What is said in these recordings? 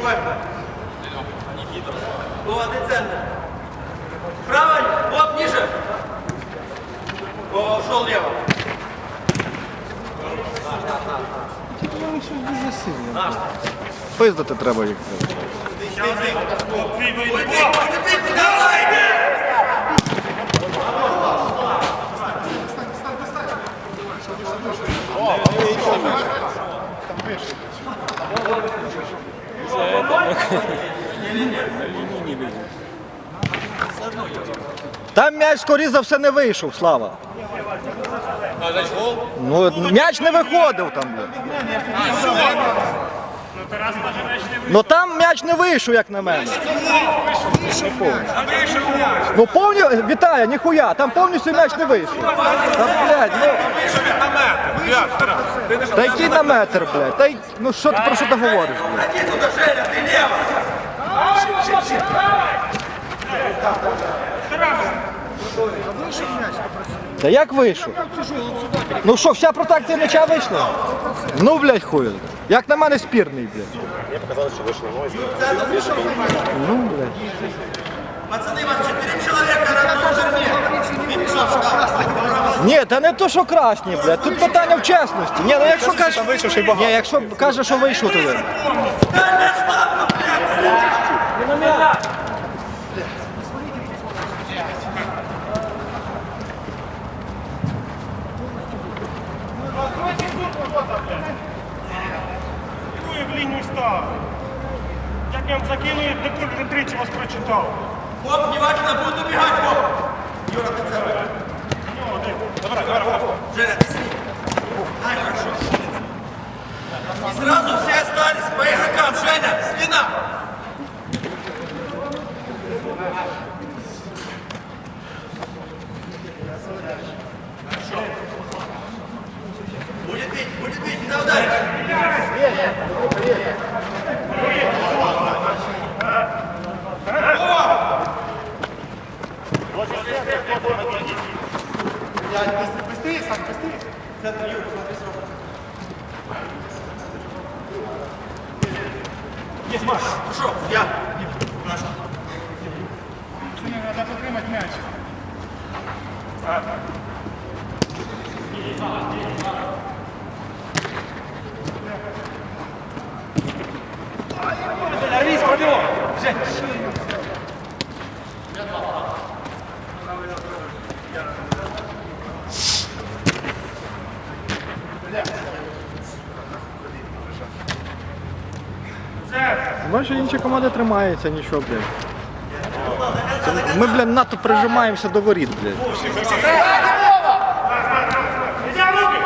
Открывай. Вот и центр. Правый, вот ниже. О, ушел лево. Пиздити треба їх. Ой, ты, Там м'яч, скоріше за все, не вийшов, Слава. Ну, м'яч не виходив там. Ну там м'яч не вийшов, як на мене. Ну повністю, вітаю, ніхуя, там повністю м'яч не вийшов. Та, блядь, ну. Та який на метр, блядь? Та й, ну що ти про що ти говориш, блядь? Женя, лево. Та як вийшов? Ну що, вся протекція м'яча вийшла? Ну, блядь, хуй. Як на мене спірний, блядь. Ну, блядь. Пацаны, вас четыре человека на пішов. Ні, та не то, що красні, блядь. Тут питання в чесності. Ні, ну якщо каже, Ні, якщо каже, що вийшов, став. Як я вам закину, вже тричі вас прочитав. Оп, внимательно, будет убегать, оп. Юра, ты целый. Женя, ты с ним. Ай, хорошо. И сразу все остались по игрокам. Женя, спина. Хорошо, я. Треба потримати м'яч. Ваші інші команди тримаються, нічого, блядь. Ми, блядь, надто прижимаємося до воріт, блядь. Взяв руки!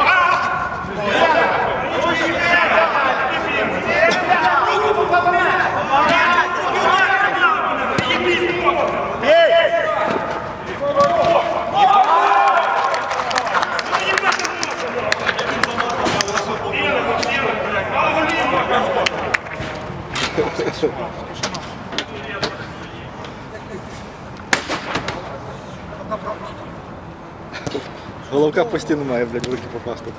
Головка постійно має, блядь, в руки попасти.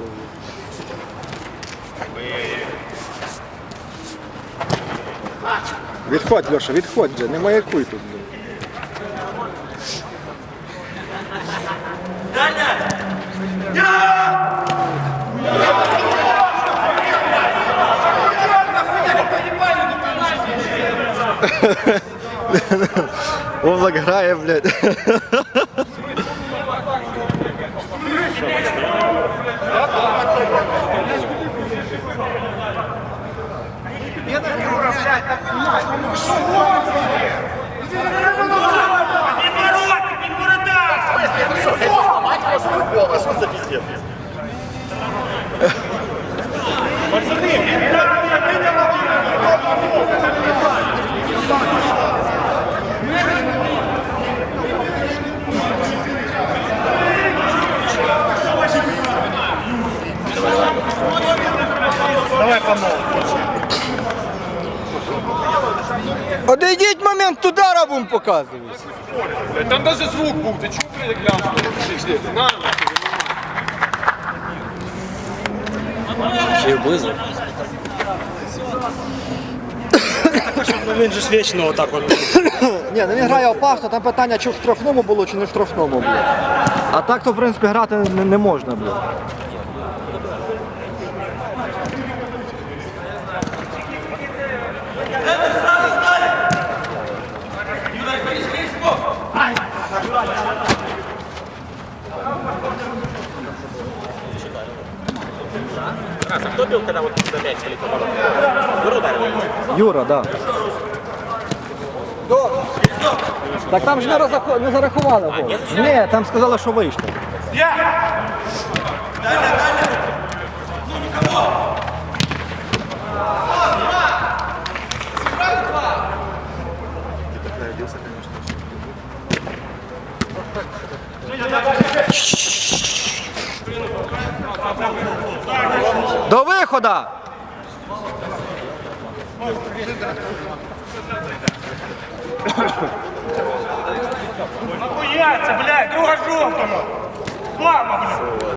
Відходь, Льоша, відходь, блядь, не маякуй тут. Даня! Я! Овлак грає, блядь. Він воротик, він момент удара будемо показувати. Там даже звук був, ти чув, як глянув? На, Чи близько? Ну він же ж вічно отак от. Ні, ну він грає опасно, там питання, чи в штрафному було, чи не в штрафному було. А так то, в принципі, грати не, не можна було. Центр сразу стали. Юра, Борис, Борис, бок. Юра, так. Да. Так там ж не, розраху- не зарахували гол. Ні, там сказали, що вийшло. Ну, виходу! Нахуя це, блядь, друга жовтому! Слава, блядь.